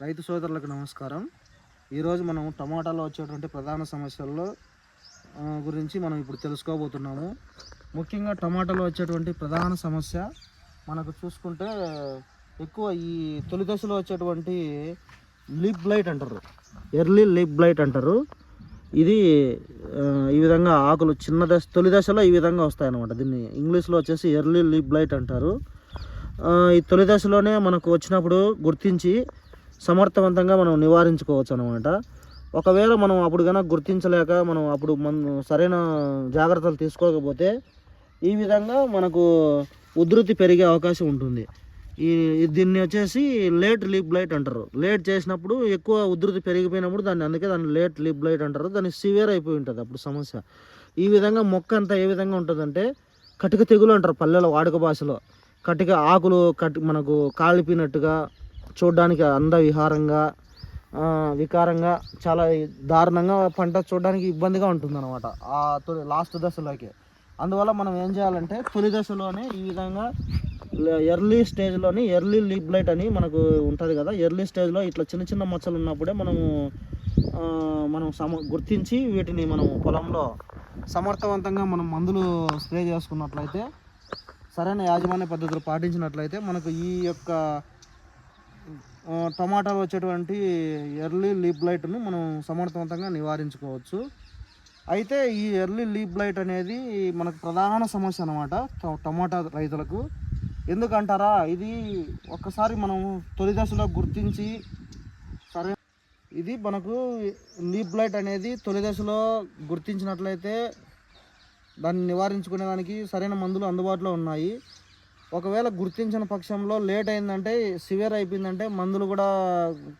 రైతు సోదరులకు నమస్కారం. ఈరోజు మనం టమాటాలో వచ్చేటువంటి ప్రధాన సమస్యల్లో గురించి మనం ఇప్పుడు తెలుసుకోబోతున్నాము. ముఖ్యంగా టమాటాలో వచ్చేటువంటి ప్రధాన సమస్య మనకు చూసుకుంటే ఎక్కువ ఈ తొలి దశలో వచ్చేటువంటి లిప్ బ్లైట్ అంటారు. ఎర్లీ లిప్ బ్లైట్ అంటారు. ఇది ఈ విధంగా ఆకులు చిన్న దశ తొలి దశలో ఈ విధంగా వస్తాయన్నమాట. దీన్ని ఇంగ్లీష్లో వచ్చేసి ఎర్లీ లిప్ బ్లైట్ అంటారు. ఈ తొలి దశలోనే మనకు వచ్చినప్పుడు గుర్తించి సమర్థవంతంగా మనం నివారించుకోవచ్చు అనమాట ఒకవేళ మనం అప్పుడు కనుక గుర్తించలేక మనం అప్పుడు మనం సరైన జాగ్రత్తలు తీసుకోకపోతే ఈ విధంగా మనకు ఉధృతి పెరిగే అవకాశం ఉంటుంది. ఈ దీన్ని వచ్చేసి లేట్ లిప్ బ్లైట్ అంటారు. లేట్ చేసినప్పుడు ఎక్కువ ఉధృతి పెరిగిపోయినప్పుడు దాన్ని అందుకే దాన్ని లేట్ లిప్ బ్లైట్ అంటారు. దాన్ని సివియర్ అయిపోయి ఉంటుంది అప్పుడు సమస్య. ఈ విధంగా మొక్క అంతా ఏ విధంగా ఉంటుందంటే కటిక తెగులు అంటారు పల్లెల వాడుక భాషలో. కటిక ఆకులు కటి మనకు కాలిపోయినట్టుగా చూడడానికి అందవిహారంగా విహారంగా వికారంగా చాలా దారుణంగా పంట చూడడానికి ఇబ్బందిగా ఉంటుంది అనమాట ఆ తొలి లాస్ట్ దశలోకి. అందువల్ల మనం ఏం చేయాలంటే తొలి దశలోనే ఈ విధంగా ఎర్లీ స్టేజ్లోని ఎర్లీ లీప్ లైట్ అని మనకు ఉంటుంది కదా ఎర్లీ స్టేజ్లో ఇట్లా చిన్న చిన్న మచ్చలు ఉన్నప్పుడే మనము మనం సమ గుర్తించి వీటిని మనం పొలంలో సమర్థవంతంగా మనం మందులు స్ప్రే చేసుకున్నట్లయితే సరైన యాజమాన్య పద్ధతులు పాటించినట్లయితే మనకు ఈ యొక్క టమాటాలు వచ్చేటువంటి ఎర్లీ లీప్ లైట్ను మనం సమర్థవంతంగా నివారించుకోవచ్చు. అయితే ఈ ఎర్లీ లీప్ బ్లైట్ అనేది మనకు ప్రధాన సమస్య అనమాట టమాటా రైతులకు. ఎందుకంటారా? ఇది ఒక్కసారి మనం తొలి దశలో గుర్తించి సరే ఇది మనకు లీప్ బ్లైట్ అనేది తొలి దశలో గుర్తించినట్లయితే దాన్ని నివారించుకునే దానికి సరైన మందులు అందుబాటులో ఉన్నాయి. ఒకవేళ గుర్తించిన పక్షంలో లేట్ అయిందంటే సివియర్ అయిపోయిందంటే మందులు కూడా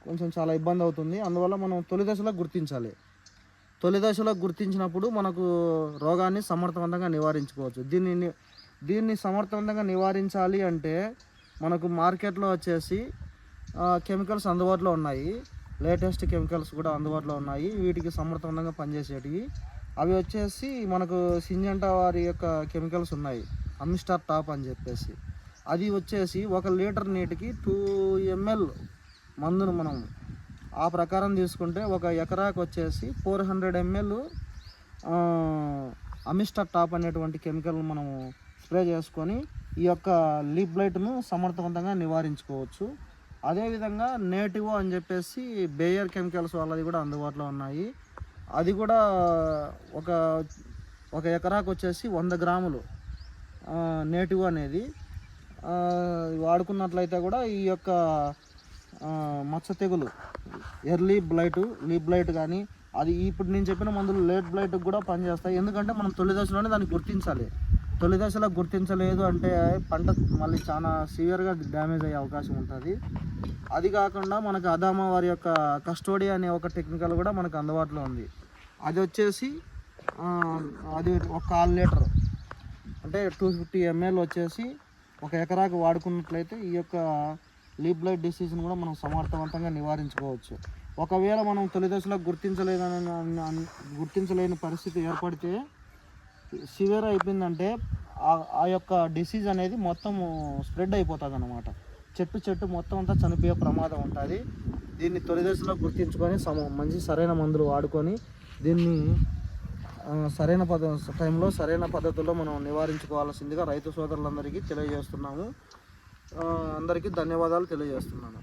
కొంచెం చాలా ఇబ్బంది అవుతుంది. అందువల్ల మనం తొలి దశలో గుర్తించాలి. తొలి దశలో గుర్తించినప్పుడు మనకు రోగాన్ని సమర్థవంతంగా నివారించుకోవచ్చు. దీన్ని దీన్ని సమర్థవంతంగా నివారించాలి అంటే మనకు మార్కెట్లో వచ్చేసి కెమికల్స్ అందుబాటులో ఉన్నాయి. లేటెస్ట్ కెమికల్స్ కూడా అందుబాటులో ఉన్నాయి. వీటికి సమర్థవంతంగా పనిచేసేటివి. అవి వచ్చేసి మనకు సింజంటా వారి యొక్క కెమికల్స్ ఉన్నాయి. అమిస్టార్ టాప్ అని చెప్పేసి. అది వచ్చేసి ఒక లీటర్ నీటికి టూ ఎంఎల్ మందును మనం ఆ ప్రకారం తీసుకుంటే ఒక ఎకరాకు వచ్చేసి four hundred ML Amistar top అనేటువంటి కెమికల్ మనము స్ప్రే చేసుకొని ఈ యొక్క లీప్ బ్లైట్ను సమర్థవంతంగా నివారించుకోవచ్చు. అదేవిధంగా నేటివో అని చెప్పేసి బేయర్ కెమికల్స్ వాళ్ళది కూడా అందుబాటులో ఉన్నాయి. అది కూడా ఒక ఒక ఎకరాకు వచ్చేసి వంద గ్రాములు నేటివ్ అనేది. వాడుకున్నట్లయితే కూడా ఈ యొక్క మచ్చ తెగులు ఎర్లీ బ్లైట్ లీ బ్లైట్ కానీ అది ఇప్పుడు నేను చెప్పిన మందులు లేట్ బ్లైట్కి కూడా పనిచేస్తాయి. ఎందుకంటే మనం తొలి దశలోనే దాన్ని గుర్తించాలి. తొలి దశలో గుర్తించలేదు అంటే పంట మళ్ళీ చాలా సివియర్గా డ్యామేజ్ అయ్యే అవకాశం ఉంటుంది. అది కాకుండా మనకు అదామా వారి యొక్క కస్టోడీ అనే ఒక టెక్నికల్ కూడా మనకు అందుబాటులో ఉంది. అది వచ్చేసి అది ఒక కాల్ లీటర్ అంటే టూ ఫిఫ్టీ ఎంఎల్ వచ్చేసి ఒక ఎకరాకు వాడుకున్నట్లయితే ఈ యొక్క లీప్ బ్లైట్ డిసీజ్ని కూడా మనం సమర్థవంతంగా నివారించుకోవచ్చు. ఒకవేళ మనం తొలి దశలో గుర్తించలేదని గుర్తించలేని పరిస్థితి ఏర్పడితే సివియర్ అయిపోయిందంటే ఆ- ఆ యొక్క డిసీజ్ అనేది మొత్తం స్ప్రెడ్ అయిపోతుంది అనమాట చెట్టు చెట్టు మొత్తం అంతా చనిపోయే ప్రమాదం ఉంటుంది. దీన్ని తొలి దశలో గుర్తించుకొని సమ మంచి సరైన మందులు వాడుకొని దీన్ని సరైన పద టైంలో సరైన పద్ధతుల్లో మనం నివారించుకోవాల్సిందిగా రైతు సోదరులందరికీ తెలియజేస్తున్నాము. అందరికీ ధన్యవాదాలు తెలియజేస్తున్నాను.